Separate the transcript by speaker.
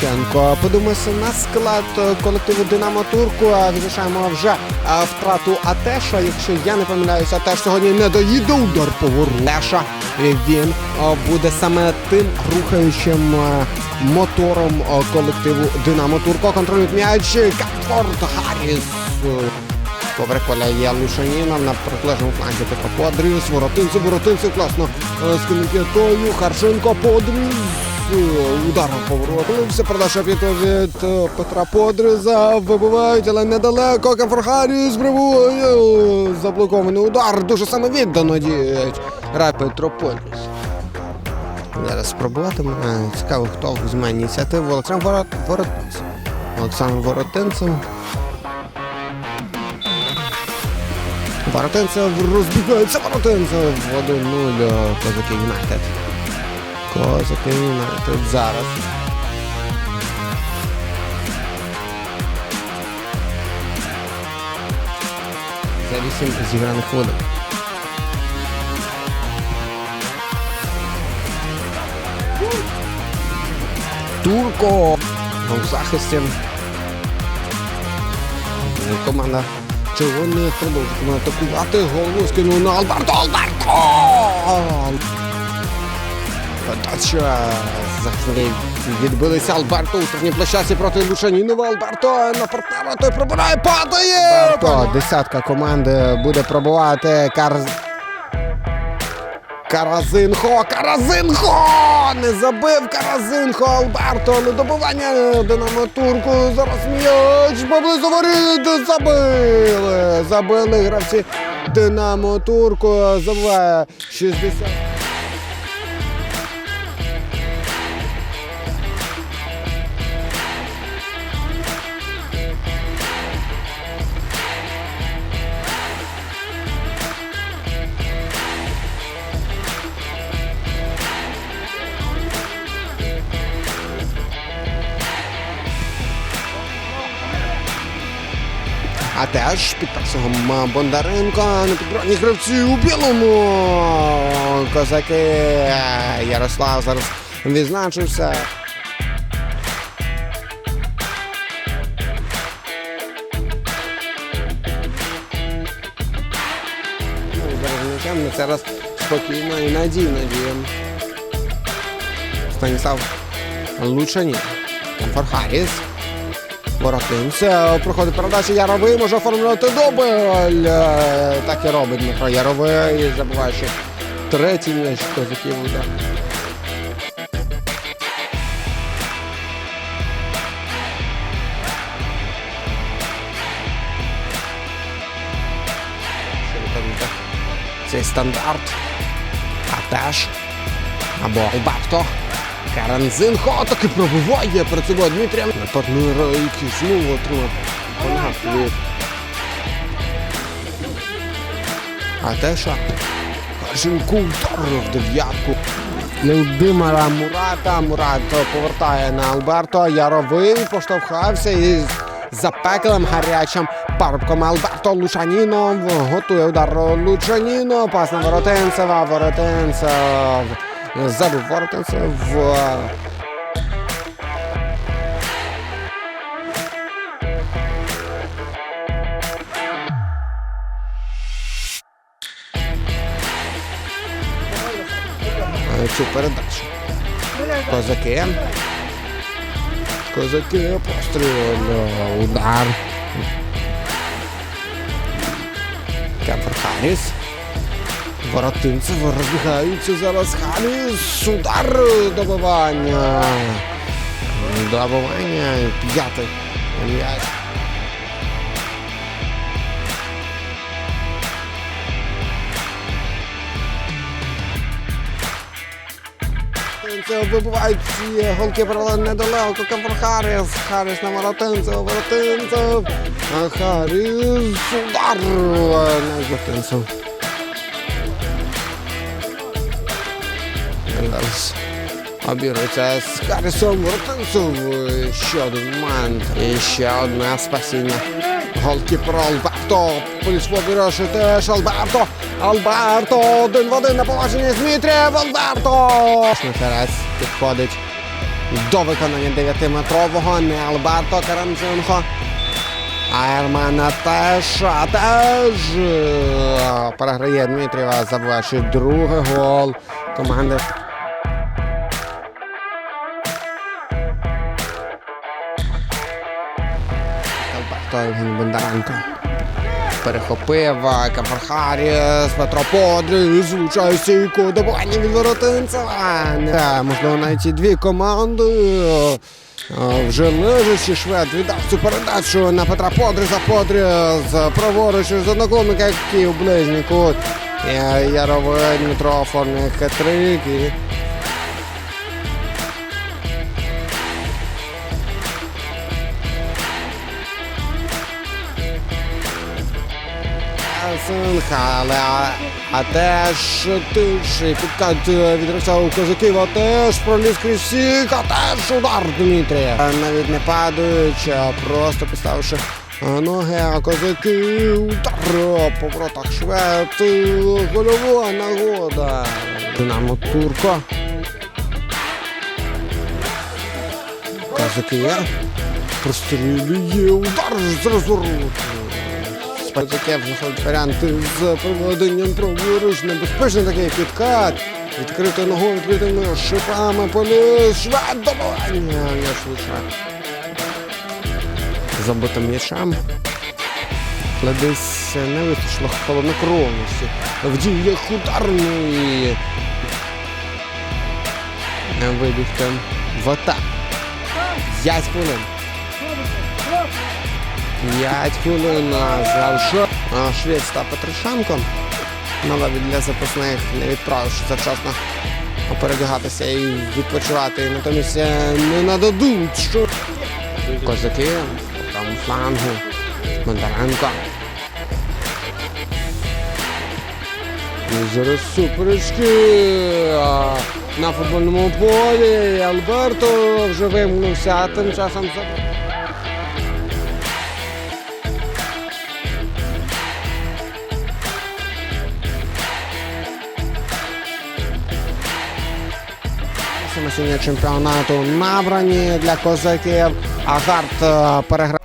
Speaker 1: Шевченко. Подивимося на склад е, колективу Динамо Турку. Відзначаємо вже е, втрату Атеша. Якщо я не помиляюся, Атеш сьогодні не доїде удар. Теша він е, буде саме тим рухаючим мотором колективу Динамо Турко. Контролюють м'яч Катфорд Гарріс. Е, Добре, Коля є Лушаніна на протилежному фланзі Петро Подріс, Воротинцев, Воротинцев, класно з комітетою, Харченко, Подріс, е, удар поворотився, передача під від е, Петра Подріза, вибивають, але недалеко, Кафархаріс прибує, е, заблокований удар, дуже самовіддано діють, грає Петро Подріс. Зараз спробуватиме, Е, цікаво, хто візьме ініціативу, Олександр Ворот... Воротинцев. Олександр Воротинцев. Воротинцев розбігається Воротинцев 1-0 Козаки Юнайтед. Козаки Юнайтед зараз. За 8 зіграних хвилин. Турко в захисті. Команда червоних продовжує атакувати. Голову скинув на Алберто. Алберто! Подача. Захисники відбилися Алберто у штрафній площасті проти Лушанінова. Алберто на партнера той пробирає, падає! Алберто, десятка команди буде пробувати Карз... Каразинхо! Каразинхо! Не забив Каразинхо! Алберто! Не добивання Динамо Турку! Зараз м'яч поблизу воріт! Забили! Забили гравці Динамо Турку! Забиває 60. А теж під пресингом Бондаренко на підбранні гравці у білому. Козаки Ярослав зараз відзначився. Ми зараз спокійно і надійно діємо. Станіслав Лучанін. Фархаріс. Воротинця проходить передача Яровий, може оформлювати дубль. Е, Так і робить Дмитро Яровий, і забуває, що третій м'яч козаків удар. Цей стандарт. А теж. Або Алберто. Каранзинхо таки пробиває перед собою Дмитрія. Партнера, який знову отримав панах від Атеша. Харченко удар в дев'ятку. Любимара Мурата. Мурат повертає на Алберто. Яровий поштовхався із запеклим гарячим парубком Алберто Лучанінов. Готує удар Лучаніно. Пас на Воротенцева. Воротенцев. Забив Воротенцев. Е, Цю передачу. Козаки. Козаки постріл. е, Удар. Кемпер Харріс. Воротинцев розбігаються зараз Харріс. Удар добивання. Добивання. П'ятий. Це вибивають голки паралельно недалеко. Кемпер Харріс. Харріс на Воротинцев. Воротинцев. Харріс. Удар. На Воротинцев. Зараз обірується з Харрісом Воротинцев. Ще один момент. І ще одне спасіння. Голкіпер Алберто. Поліс побіроши теж Алберто. Алберто. Один в один на положенні з Дмитрієм. Алберто. Шнеферець підходить до виконання 9-метрового. Не Альберто Карамзенко. А Ермана теж, а теж е, переграє Дмитрієва, забиваючи другий гол команди. Євген Бондаренко. Перехопив а, Кафархаріс, Петро Подрій, звучає стійку, добування від воротинцева. Не, можливо, навіть і дві команди. Вже лежачи швед віддав цю передачу на Петра Подріза. Подріз праворуч з одноклубника, який у ближній. Е, Яровий Дмитро оформлює хитрик і але а, теж тиший підкат е, від гравця козаків, а теж проліз крізь всіх, а теж удар Дмитрія. Навіть не падаючи, а просто поставивши е, ноги, а козаки удар по воротах швед, е, гольова нагода. Динамо Турко. Козаки прострілює удар з розвороту. Таке вже варіанти з проведенням праворуч, небезпечний такий підкат. Відкритою ногою, відкритими шипами, поліз, швед, добування. М'яч лише забитим м'ячем. Але десь не вистачило холоднокровності. В діях ударної. Вибігти в атаку. 5 хвилин. 5 хвилин залишив Швець та Петришенко. Навіть для запасних не відправивши завчасно передягатися і відпочивати. Натомість е, не нададуть, що козаки правому флангу. Бондаренко. Зараз суперечки на футбольному полі. Альберто вже вимкнувся, а тим часом Сьогодні чемпіонату набрані для козаків. Агарт переграє. переграв.